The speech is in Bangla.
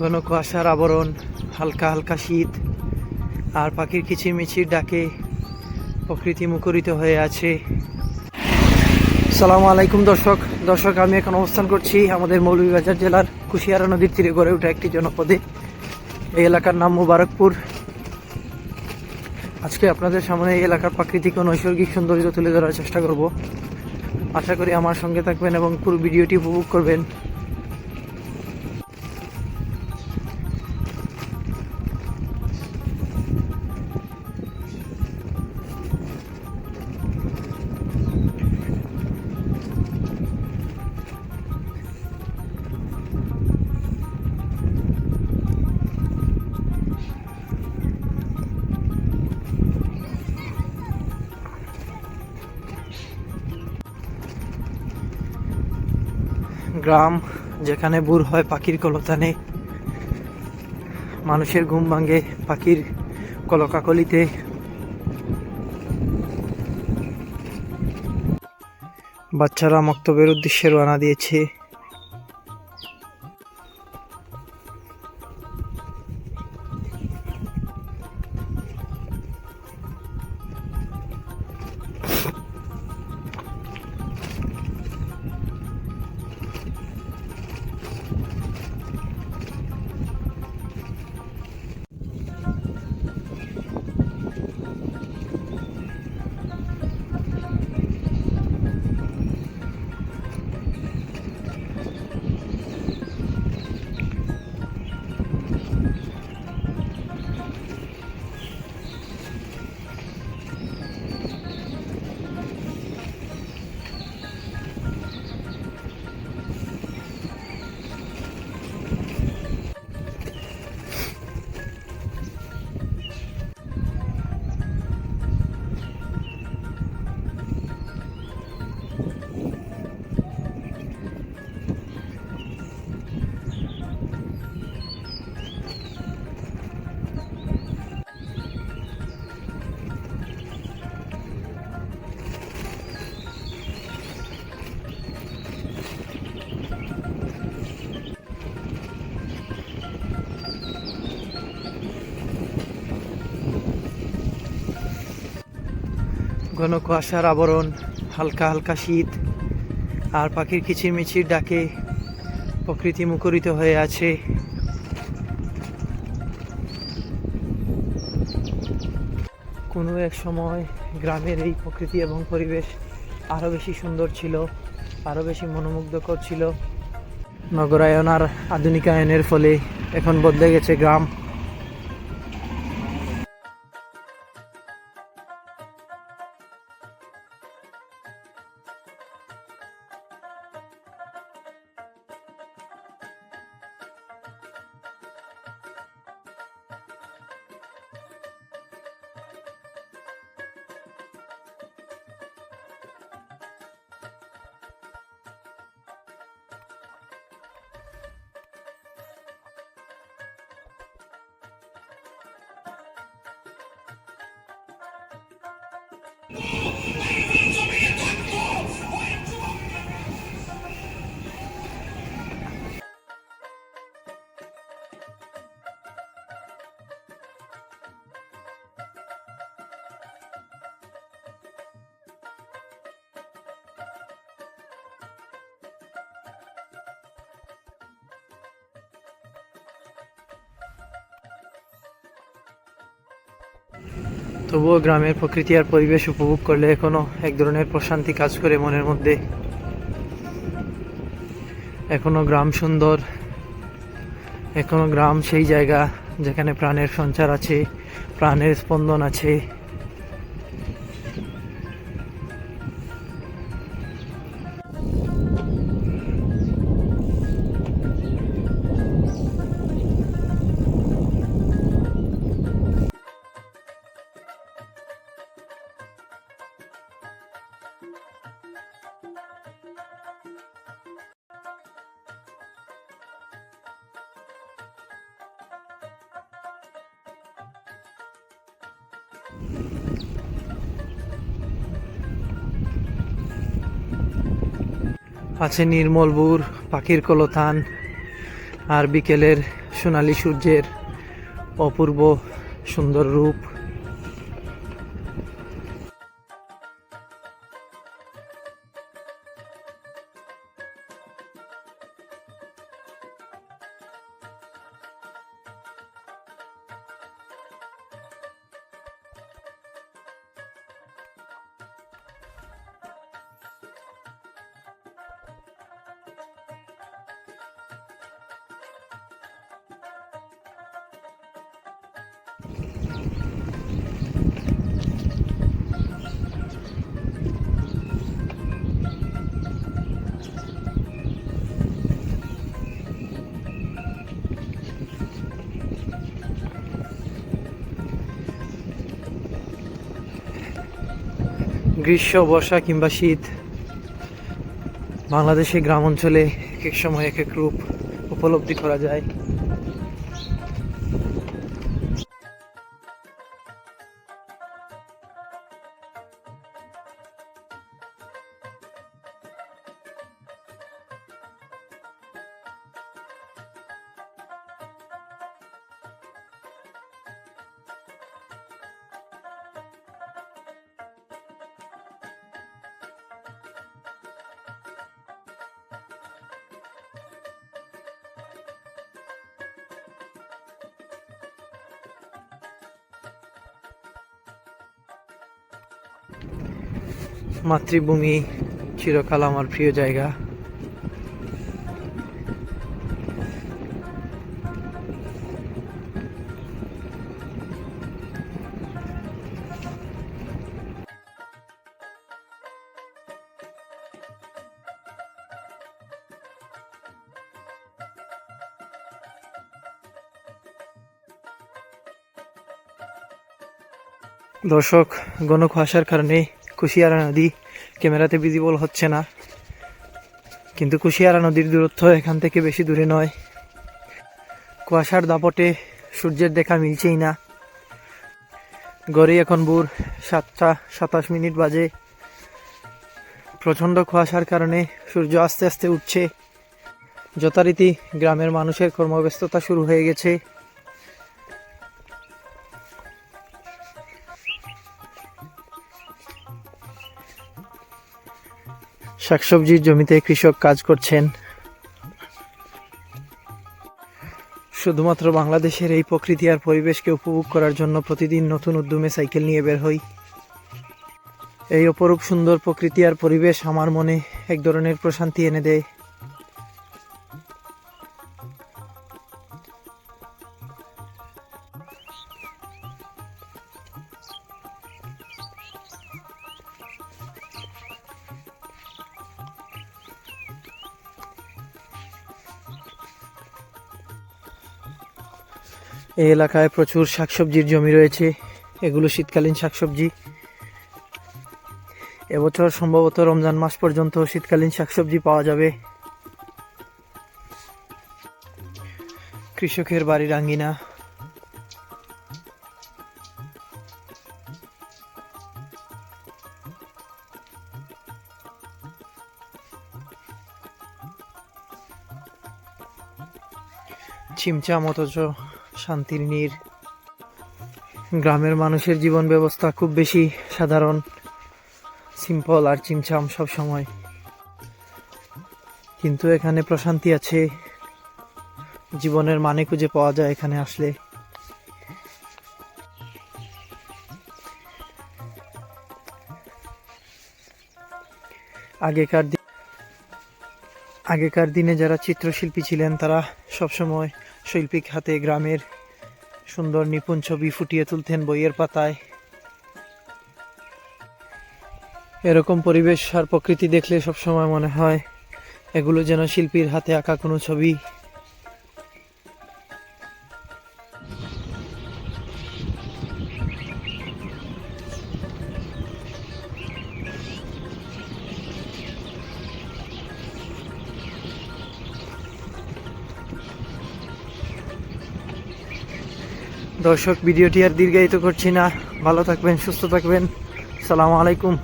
ঘন কুয়াশার আবরণ, হালকা হালকা শীত, আর পাখির কিচিরমিচির ডাকে প্রকৃতি মুখরিত হয়ে আছে। সালামু আলাইকুম দর্শক। দর্শক, আমি এখন অবস্থান করছি আমাদের মৌলভীবাজার জেলার কুশিয়ারা নদীর তীরে গড়ে ওঠা একটি জনপদে। এই এলাকার নাম মুবারকপুর। আজকে আপনাদের সামনে এই এলাকার প্রাকৃতিক ও নৈসর্গিক সৌন্দর্য তুলে ধরার চেষ্টা করব। আশা করি আমার সঙ্গে থাকবেন এবং পুরো ভিডিওটি উপভোগ করবেন। গ্রাম যেখানে বুর হয় পাখির কলতানে। মানুষের ঘুম ভাঙে পাখির কলকাকলিতে। বাচ্চারা মক্তবের উদ্দেশ্যে রওনা দিয়েছে। ঘন কুয়াশার আবরণ, হালকা হালকা শীত, আর পাখির কিচিরমিচির ডাকে প্রকৃতি মুখরিত হয়ে আছে। কোনো এক সময় গ্রামের এই প্রকৃতি এবং পরিবেশ আরও বেশি সুন্দর ছিল আরও বেশি মনোমুগ্ধকর ছিল। নগরায়ন আর আধুনিকায়নের ফলে এখন বদলে গেছে গ্রাম। তবুও গ্রামের প্রকৃতি আর পরিবেশ উপভোগ করলে এখনও এক ধরনের প্রশান্তি কাজ করে মনের মধ্যে। এখনও গ্রাম সুন্দর এখনও গ্রাম সেই জায়গা যেখানে প্রাণের সঞ্চার আছে, প্রাণের স্পন্দন আছে। আছে নির্মল বুর পাখির কলথান আর বিকেলের সোনালি সূর্যের অপূর্ব সুন্দর রূপ। গ্রীষ্ম, বর্ষা কিংবা শীত বাংলাদেশে গ্রাম অঞ্চলে এক এক সময় এক এক রূপ উপলব্ধি করা যায়। মাতৃভূমি চিরকাল আমার প্রিয় জায়গা। দর্শক ঘন কুয়াশার কারণে কুশিয়ারা নদী ক্যামেরাতে ভিজিবল হচ্ছে না। কিন্তু কুশিয়ারা নদীর দূরত্ব এখান থেকে বেশি দূরে নয়। কুয়াশার দাপটে সূর্যের দেখা মিলছেই না। গড়ে এখন ভোর সাতটা সাতাশ মিনিট বাজে। প্রচণ্ড কুয়াশার কারণে সূর্য আস্তে আস্তে উঠছে। যথারীতি গ্রামের মানুষের কর্মব্যস্ততা শুরু হয়ে গেছে। শাকসবজির জমিতে কৃষক কাজ করছেন। শুধুমাত্র বাংলাদেশের এই প্রকৃতি আর পরিবেশকে উপভোগ করার জন্য প্রতিদিন নতুন উদ্যমে সাইকেল নিয়ে বের হই। এই অপরূপ সুন্দর প্রকৃতি আর পরিবেশ আমার মনে এক ধরনের প্রশান্তি এনে দেয়। এই এলাকায় প্রচুর শাকসবজির জমি রয়েছে। এগুলো শীতকালীন শাকসবজি। এবছর সম্ভবত রমজান মাস পর্যন্ত শীতকালীন শাকসবজি পাওয়া যাবে। কৃষকের বাড়ির আঙ্গিনা। চিমচাম অথচ শান্তির নীর। গ্রামের মানুষের জীবন ব্যবস্থা খুব বেশি সাধারণ। সিম্পল আর চিমচাম সব সময় কিন্তু এখানে প্রশান্তি আছে। জীবনের মানে খুঁজে পাওয়া যায় এখানে আসলে। আগেকার আগেকার দিনে যারা চিত্রশিল্পী ছিলেন তারা সবসময় শৈল্পিক হাতে গ্রামের সুন্দর নিপুণ ছবি ফুটিয়ে তুলতেন বইয়ের পাতায়। এরকম পরিবেশ আর প্রকৃতি দেখলে সবসময় মনে হয় এগুলো যেন শিল্পীর হাতে আঁকা কোনো ছবি। দর্শক ভিডিওটি আর দীর্ঘায়িত করছি না। ভালো থাকবেন সুস্থ থাকবেন। সালামু আলাইকুম।